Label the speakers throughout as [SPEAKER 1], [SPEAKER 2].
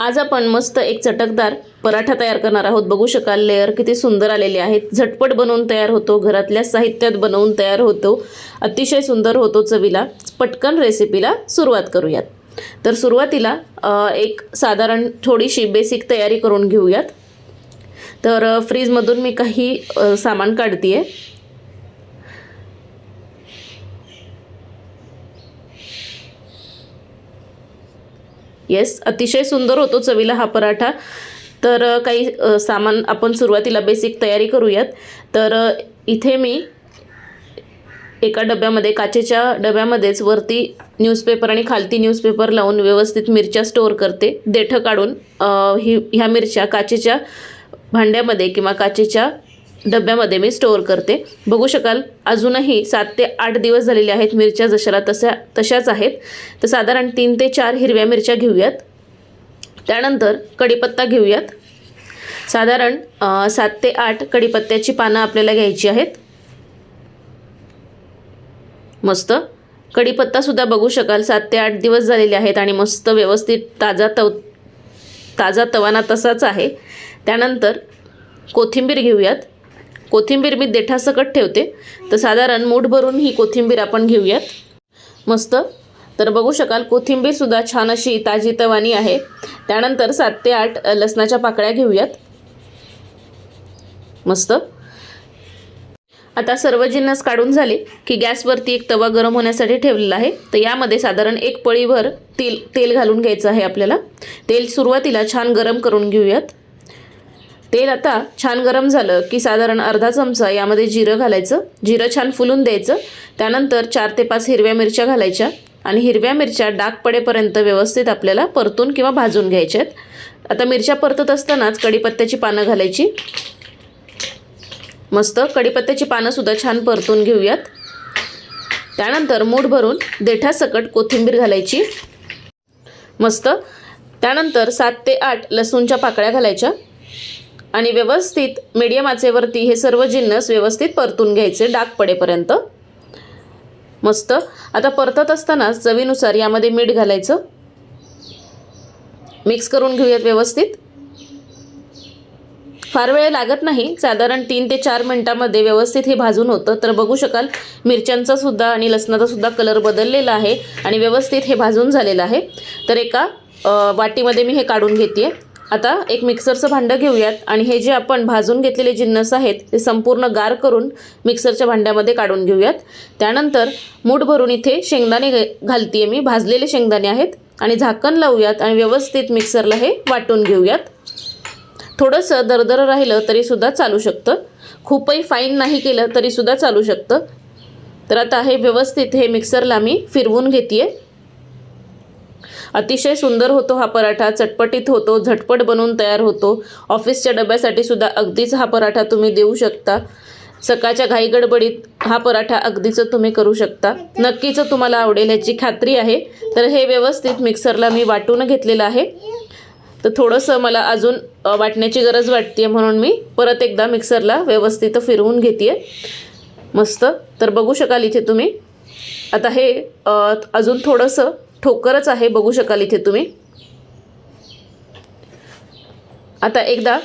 [SPEAKER 1] आज आपण मस्त एक चटकदार पराठा तयार करणार आहोत. बघू शकाल लेअर किती सुंदर आलेले आहेत. झटपट बनवून तयार होतो. घरातल्या साहित्यात बनवून तयार होतो. अतिशय सुंदर होतो चवीला. पटकन रेसिपीला सुरुवात करूयात. तर सुरुवातीला एक साधारण थोडीशी बेसिक तयारी करून घेऊयात. तर फ्रीजमधून मी काही सामान काढते आहे येस अतिशय सुंदर होतो चवीला हा पराठा. तर काही सामान आपण सुरुवातीला बेसिक तयारी करूयात. तर इथे मी एका डब्यामध्ये काचेच्या डब्यामध्येच वरती न्यूजपेपर आणि खालती न्यूजपेपर लावून व्यवस्थित मिरच्या स्टोअर करते. देठं काढून ही ह्या मिरच्या काचेच्या भांड्यामध्ये किंवा काचेच्या डब्यामध्ये मी स्टोअर करते. बघू शकाल अजूनही सात ते आठ दिवस झालेले आहेत मिरच्या जशाला तशा तशाच आहेत. तर साधारण तीन ते चार हिरव्या मिरच्या घेऊयात. त्यानंतर कढीपत्ता घेऊयात. साधारण सात ते आठ कढीपत्त्याची पानं आपल्याला घ्यायची आहेत. मस्त. कढीपत्तासुद्धा बघू शकाल सात ते आठ दिवस झालेले आहेत आणि मस्त व्यवस्थित ताजा तव ताजा तवाना तसाच आहे. त्यानंतर कोथिंबीर घेऊयात. कोथिंबीर मी देठासकट ठेवते. तर साधारण मूठ भरून ही कोथिंबीर आपण घेऊयात. मस्त. तर बघू शकाल कोथिंबीरसुद्धा छान अशी ताजी तवानी आहे. त्यानंतर सात ते आठ लसणाच्या पाकळ्या घेऊयात. मस्त. आता सर्व जिन्नस काढून झाले की गॅसवरती एक तवा गरम होण्यासाठी ठेवलेला आहे. तर यामध्ये साधारण एक पळीभर तेल तेल घालून घ्यायचं आहे आपल्याला. तेल सुरुवातीला छान गरम करून घेऊयात. तेल आता छान गरम झालं की साधारण अर्धा चमचा यामध्ये जिरं घालायचं. जिरं छान फुलून द्यायचं. त्यानंतर चार ते पाच हिरव्या मिरच्या घालायच्या आणि हिरव्या मिरच्या डाग पडेपर्यंत व्यवस्थित आपल्याला परतून किंवा भाजून घ्यायच्या आहेत आता मिरच्या परतत असतानाच कढीपत्त्याची पानं घालायची. मस्त कढीपत्त्याची पानंसुद्धा छान परतून घेऊयात. त्यानंतर मूठ भरून देठासकट कोथिंबीर घालायची. मस्त. त्यानंतर सात ते आठ लसूणच्या पाकळ्या घालायच्या. आणि व्यवस्थित मीडियम आचेवरती हे सर्व जिन्नस व्यवस्थित परतून घ्यायचे डाग पडेपर्यंत. मस्त. आता परतत असताना चवीनुसार यामध्ये मीठ घालायचं. मिक्स करून घेऊयात व्यवस्थित. फार वेळ लागत नाही. साधारण तीन ते चार मिनटामध्ये व्यवस्थित हे भाजून होतं. तर बघू शकाल मिरच्यांचा सुद्धा आणि लसणाचा सुद्धा कलर बदललेला आहे आणि व्यवस्थित हे भाजून झालेलं आहे. तर एका वाटीमध्ये मी हे काढून घेते आता एक मिक्सरचं भांडं घेऊयात आणि हे जे आपण भाजून घेतलेले जिन्नस आहेत ते संपूर्ण गार करून मिक्सरच्या भांड्यामध्ये काढून घेऊयात. त्यानंतर मूठ भरून इथे शेंगदाणे घालते मी. भाजलेले शेंगदाणे आहेत आणि झाकण लावूयात आणि व्यवस्थित मिक्सरला हे वाटून घेऊयात. थोडंसं दरदर राहिलं तरीसुद्धा चालू शकतं. खूपही फाईन नाही केलं तरीसुद्धा चालू शकतं. तर आता हे व्यवस्थित हे मिक्सरला मी फिरवून घेते आहे अतिशय सुंदर होतो हा पराठा चटपटीत होतो झटपट बनवून तयार होतो. ऑफिसच्या डब्यासाठी सुद्धा अगदीच हा पराठा तुम्ही देऊ शकता. सकाळच्या घाईगडबडीत हा पराठा अगदीच तुम्ही करू शकता. नक्कीच तुम्हाला आवडेल याची खात्री आहे. तर हे व्यवस्थित मिक्सरला मी वाटून घेतलेलं आहे. तर थोडंसं मला अजून वाटण्याची गरज वाटते म्हणून मी परत एकदा मिक्सरला व्यवस्थित फिरवून घेते मस्त. तर बघू शकाल इथे तुम्ही. आता हे अजून थोडंसं ठोकरच आहे बघू शकाल इथे तुम्ही. आता एकदा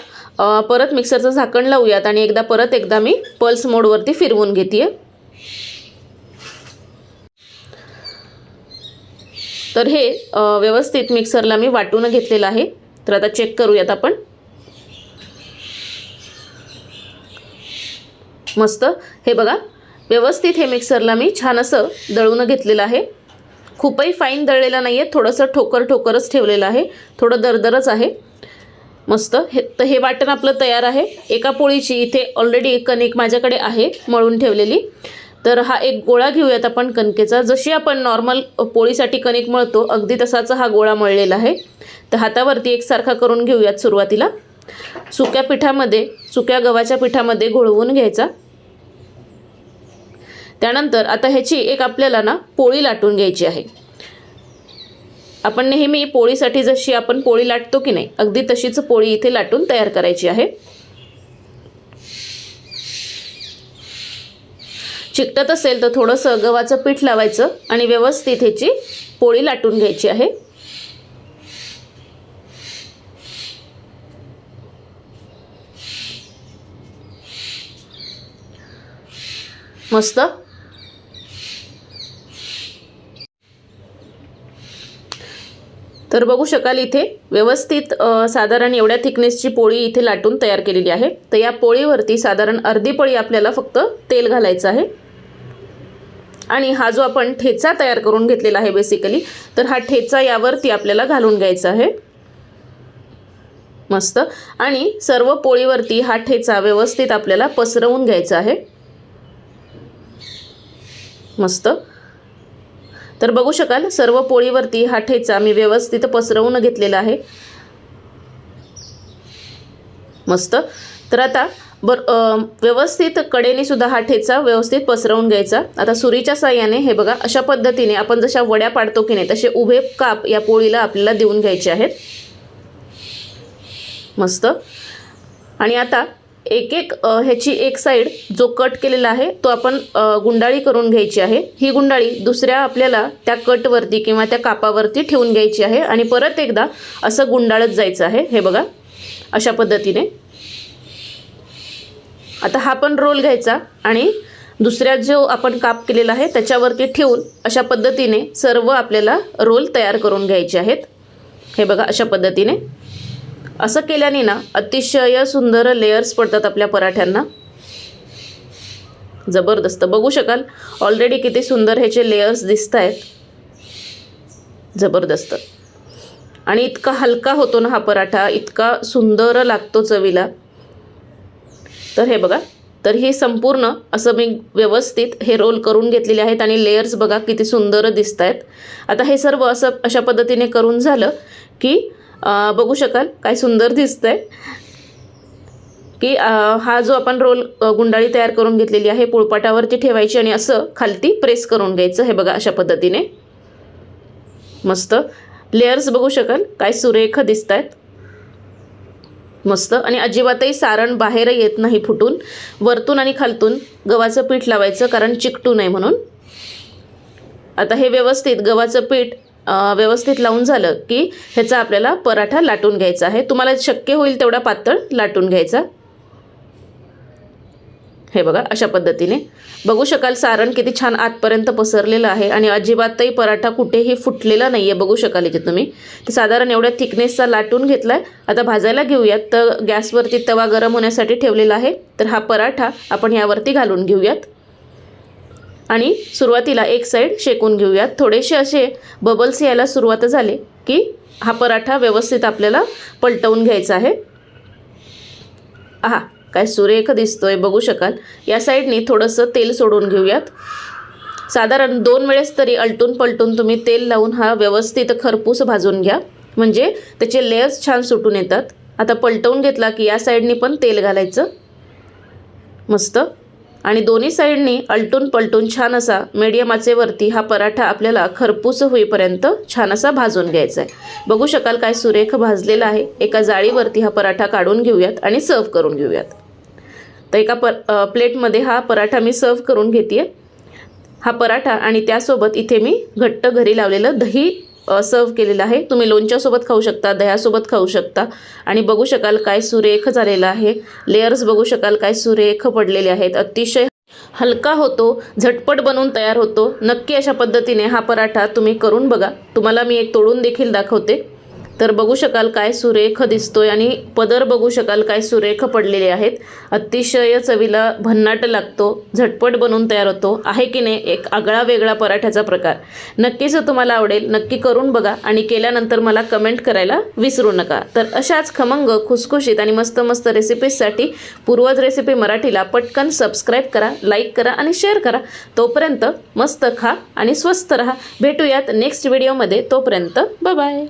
[SPEAKER 1] परत मिक्सरचं झाकण लावूयात आणि एकदा परत एकदा मी पल्स मोडवरती फिरवून घेते तर हे व्यवस्थित मिक्सरला मी वाटून घेतलेलं आहे. तर आता चेक करूयात आपण. मस्त. हे बघा व्यवस्थित हे मिक्सरला मी छान असं दळून घेतलेलं आहे. खूपही फाईन दळलेला नाही आहे थोडंसं ठोकर ठोकरच ठेवलेलं आहे. थोडं दरदरच आहे. मस्त. हे तर हे वाटण आपलं तयार आहे. एका पोळीची इथे ऑलरेडी एक कणिक माझ्याकडे आहे मळून ठेवलेली. तर हा एक गोळा घेऊयात आपण कणकेचा. जशी आपण नॉर्मल पोळीसाठी कणिक मळतो अगदी तसाच हा गोळा मळलेला आहे. तर हातावरती एकसारखा करून घेऊयात सुरुवातीला. सुक्या पिठामध्ये सुक्या गव्हाच्या पिठामध्ये घोळवून घ्यायचा. त्यानंतर आता ह्याची एक आपल्याला ना पोळी लाटून घ्यायची आहे. आपण नेहमी पोळीसाठी जशी आपण पोळी लाटतो की नाही अगदी तशीच पोळी इथे लाटून तयार करायची आहे. चिकटत असेल तर थोडंसं गव्हाचं पीठ लावायचं आणि व्यवस्थित ह्याची पोळी लाटून घ्यायची आहे. मस्त? तर बघू शकाल इथे व्यवस्थित साधारण एवढ्या थिकनेसची पोळी इथे लाटून तयार केलेली आहे. तर या पोळीवरती साधारण अर्धी पोळी आपल्याला फक्त तेल घालायचं आहे. आणि हा जो आपण ठेचा तयार करून घेतलेला आहे बेसिकली तर हा ठेचा यावरती आपल्याला घालून घ्यायचा आहे. मस्त. आणि सर्व पोळीवरती हा ठेचा व्यवस्थित आपल्याला पसरवून घ्यायचा आहे. मस्त. तर बघू शकाल सर्व पोळीवरती हा ठेचा मी व्यवस्थित पसरवून घेतलेला आहे. मस्त. तर आता बर व्यवस्थित कडेने सुद्धा हा ठेचा व्यवस्थित पसरवून घ्यायचा. आता सुरीच्या साह्याने हे बघा अशा पद्धतीने आपण जशा वड्या पाडतो की नाही तसे उभे काप या पोळीला आपल्याला देऊन घ्यायचे आहेत. मस्त. आणि आता एक एक ह्याची एक साईड जो कट केलेला आहे तो आपण गुंडाळी करून घ्यायची आहे. ही गुंडाळी दुसऱ्या आपल्याला त्या कटवरती किंवा त्या कापावरती ठेवून घ्यायची आहे आणि परत एकदा असं गुंडाळत जायचं आहे. हे बघा अशा पद्धतीने. आता हा पण रोल घ्यायचा आणि दुसऱ्या जो आपण काप केलेला आहे त्याच्यावरती ठेवून अशा पद्धतीने सर्व आपल्याला रोल तयार करून घ्यायचे आहेत. हे बघा अशा पद्धतीने. असं केल्याने ना अतिशय सुंदर लेयर्स पडतात आपल्या पराठ्यांना. जबरदस्त. बघू शकाल ऑलरेडी किती सुंदर ह्याचे लेयर्स दिसत आहेत जबरदस्त. आणि इतका हलका होतो ना हा पराठा इतका सुंदर लागतो चवीला. तर हे बघा तर हे संपूर्ण असं मी व्यवस्थित हे रोल करून घेतलेले आहेत आणि लेयर्स बघा किती सुंदर दिसत आहेत आता हे सर्व असं अशा पद्धतीने करून झालं की बघू शकाल. काय सुंदर दिसतं आहे की हा जो आपण रोल गुंडाळी तयार करून घेतलेली आहे पोळपाटावरती ठेवायची आणि असं खालती प्रेस करून घ्यायचं हे बघा अशा पद्धतीने. मस्त. लेयर्स बघू शकाल. काय सुरेख दिसत आहेत मस्त. आणि अजिबातही सारण बाहेर येत नाही फुटून. वरतून आणि खालतून गव्हाचं पीठ लावायचं कारण चिकटू नये म्हणून. आता हे व्यवस्थित गव्हाचं पीठ व्यवस्थित लावून झालं की ह्याचा आपल्याला पराठा लाटून घ्यायचा आहे. तुम्हाला शक्य होईल तेवढा पातळ लाटून घ्यायचा. हे बघा अशा पद्धतीने. बघू शकाल सारण किती छान आतपर्यंत पसरलेलं आहे आणि अजिबातही पराठा कुठेही फुटलेला नाही आहे बघू शकाल इथे तुम्ही. तर साधारण एवढ्या थिकनेसचा लाटून घेतला आहे आता भाजायला घेऊयात. तर गॅसवरती तवा गरम होण्यासाठी ठेवलेला आहे. तर हा पराठा आपण यावरती घालून घेऊयात. आणि सुरुवातीला एक साईड शेकून घेऊयात. थोडेसे असे बबल्स यायला सुरुवात झाले की हा पराठा व्यवस्थित आपल्याला पलटवून घ्यायचा आहे. हा काय सुरेख दिसतोय बघू शकाल. या साईडनी थोडंसं तेल सोडून घेऊयात. साधारण दोन वेळेस तरी अलटून पलटून तुम्ही तेल लावून हा व्यवस्थित खरपूस भाजून घ्या. म्हणजे त्याचे लेयर्स छान सुटून येतात. आता पलटवून घेतला की या साईडनी पण तेल घालायचं. मस्त. आणि दोन्ही साईडनी अलटून पलटून छान असा मीडियम आचेवरती हा पराठा आपल्याला खरपूस होईपर्यंत छान असा भाजून घ्यायचा आहे बघू शकाल काय सुरेख भाजलेला आहे. एका जाळीवरती हा पराठा काढून घेऊयात आणि सर्व करून घेऊयात. तर एका पर प्लेटमध्ये हा पराठा मी सर्व करून घेते हा पराठा आणि त्यासोबत इथे मी घट्ट घरी लावलेलं दही सर्व केलेलं आहे. तुम्ही लोणच्यासोबत खाऊ शकता दह्यासोबत खाऊ शकता. आणि बघू शकाल काय सुरेख झालेला आहे. लेयर्स बघू शकाल काय सुरेख पडलेले आहेत. अतिशय हलका होतो झटपट बनवून तयार होतो. नक्की अशा पद्धतीने हा पराठा तुम्ही करून बघा. तुम्हाला मी एक तोडून देखील दाखवते. तर बघू शकाल काय सुरेख दिसतोय आणि पदर बघू शकाल काय सुरेख पडलेले आहेत. अतिशय चवीला भन्नाट लागतो झटपट बनून तयार होतो. आहे की नाही? एक आगळा वेगळा पराठ्याचा प्रकार. नक्कीच तुम्हाला आवडेल. नक्की करून बघा आणि केल्यानंतर मला कमेंट करायला विसरू नका. तर अशाच खमंग खुसखुशीत आणि मस्त मस्त रेसिपीजसाठी पूर्वज रेसिपी मराठीला पटकन सबस्क्राईब करा लाईक करा आणि शेअर करा. तोपर्यंत मस्त खा आणि स्वस्त रहा. भेटूयात नेक्स्ट व्हिडिओमध्ये तोपर्यंत बाय